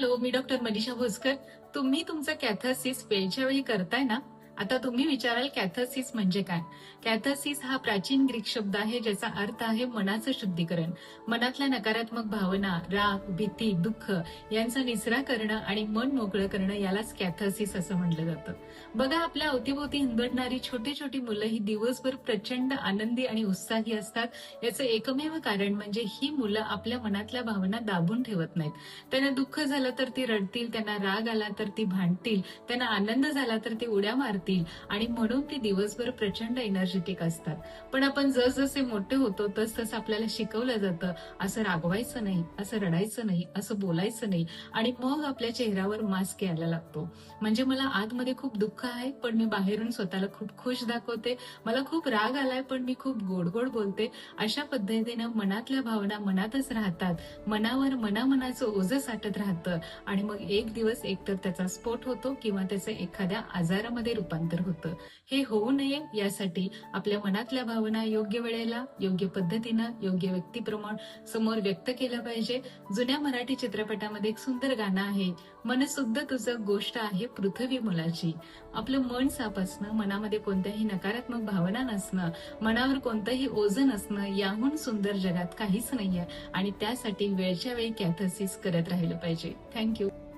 Hello मी doctor Manisha Bhoskar. तुम्ही तुमचं कॅथासिस वेळच्या वेळी करताय ना? आता तुम्ही विचाराल कॅथर्सिस म्हणजे काय? कॅथर्सिस हा प्राचीन ग्रीक शब्द आहे ज्याचा अर्थ आहे मनाचं शुद्धीकरण. मनातल्या नकारात्मक भावना राग भीती दुःख यांचा निचरा करणं आणि मन मोकळं करणं यालाच कॅथर्सिस असं म्हटलं जातं. बघा आपल्या अवतीभोवती हिंदडणारी छोटी छोटी मुलं ही दिवसभर प्रचंड आनंदी आणि उत्साही असतात. याचं एकमेव कारण म्हणजे ही मुलं आपल्या मनातल्या भावना दाबून ठेवत नाहीत. त्यांना दुःख झालं तर ती रडतील त्यांना राग आला तर ती भांडतील त्यांना आनंद झाला तर ती उड्या मारतील. आणि म्हणून ते दिवसभर प्रचंड एनर्जेटिक असतात. पण आपण जसजसे मोठे होतो तस तसं आपल्याला शिकवलं जातं. असं रागवायचं नाही असं रडायचं नाही असं बोलायचं नाही. आणि मग आपल्या चेहऱ्यावर मास्क यायला लागतो. म्हणजे मला आतमध्ये खूप दुःख आहे पण मी बाहेरून स्वतःला खूप खुश दाखवते. मला खूप राग आलाय पण मी खूप गोड गोड बोलते. अशा पद्धतीनं मनातल्या भावना मनातच राहतात. मनावर मनामनाचं ओझं साठत राहतं. आणि मग एक दिवस एकतर त्याचा स्फोट होतो किंवा त्याचं एखाद्या आजारामध्ये रूपांतर होतं. हे होऊ नये यासाठी आपल्या मनातल्या भावना योग्य वेळेला योग्य पद्धतीनं योग्य व्यक्तीप्रमाण समोर व्यक्त केलं पाहिजे. जुन्या मराठी चित्रपटामध्ये एक सुंदर गाणं आहे मनसुद्ध तुझं गोष्ट आहे पृथ्वी मुलाची आपलं मन साप असणं मनामध्ये कोणत्याही नकारात्मक भावना नसणं मनावर कोणतंही ओझ नसणं याहून सुंदर जगात काहीच नाहीये. आणि त्यासाठी वेळच्या वेळी कॅथसिस करत राहिलं पाहिजे. थँक्यू